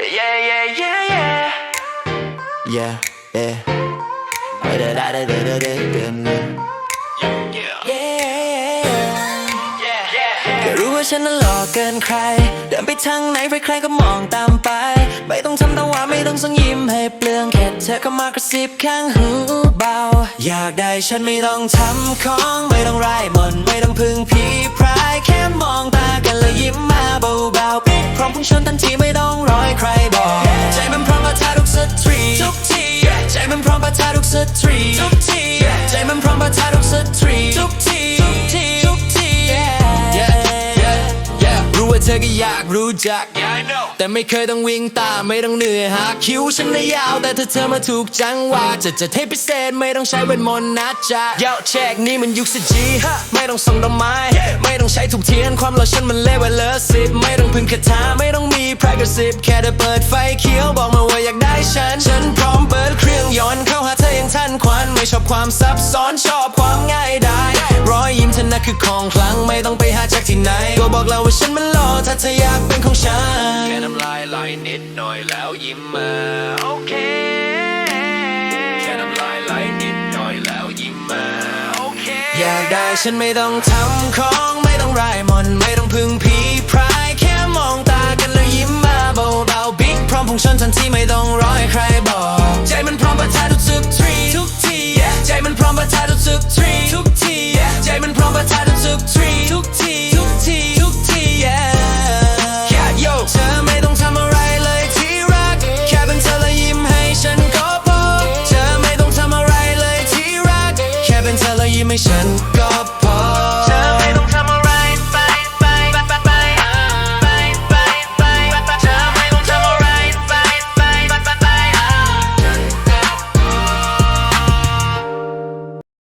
Yeah, yeah, yeah, yeah. Yeah, yeah. Da-da-da-da-da-da-da. Yeah, Yeah. yeah, แค่ yeah. รู้ว่าฉันนั้นหล่อเกินใคร เดินไปทางไหนใครๆก็มองตามไป ไม่ต้องทำตาหวานไม่ต้องส่งยิ้มให้เปลืองแค่เธอก็มากระซิบข้างหูเบา อยากได้ฉันไม่ต้องทำของไม่ต้องไร้มน ธอก็อยากรู้จัก Yeah, I know. แต่ไม่เคยต้องวิ่งตามไม่ต้องเหนื่อยหาคิวฉันได้ยาว แต่ถ้าเธอมาถูกจังหวะจะจะเทพิเศษไม่ต้องใช้เวทมนต์นะจ๊ะเย้าแชกนี่มันยุคสจีไม่ต้องส่งดอกไม้ ไม่ต้องใช้ถูกเทียนความรอฉันมันเลเวลเลอสิบไม่ต้องพึ่งคาถาไม่ต้องมีพระกระสิบแค่ได้เปิดไฟเขียวบอกมาว่าอยากได้ฉัน ฉันพร้อมเปิดเครื่องยนต์เข้าหาเธออย่างทันควันไม่ชอบความซับซ้อนชอบความง่ายดาย ไหน ก็บอกเราว่าฉันมันหล่อถ้าเธออยากเป็นของฉัน แค่น้ำลายไหลนิดหน่อยแล้วยิ้มมา โอเค แค่น้ำลายไหลนิดหน่อยแล้วยิ้มมา โอเค อยากได้ฉันไม่ต้องทำของไม่ต้องรายมอนไม่ต้องพึ่งผีพรายแค่มองตากันแล้วยิ้มมาเบาๆบิ๊กพร้อมพุ่งชนทันที่ไม่ต้องรอให้ใครบอก ใจมันพร้อมประทะทุกสึกทรีทุกที ใจมันพร้อมประทะทุกสึกทรีทุก ไม่ฉันก็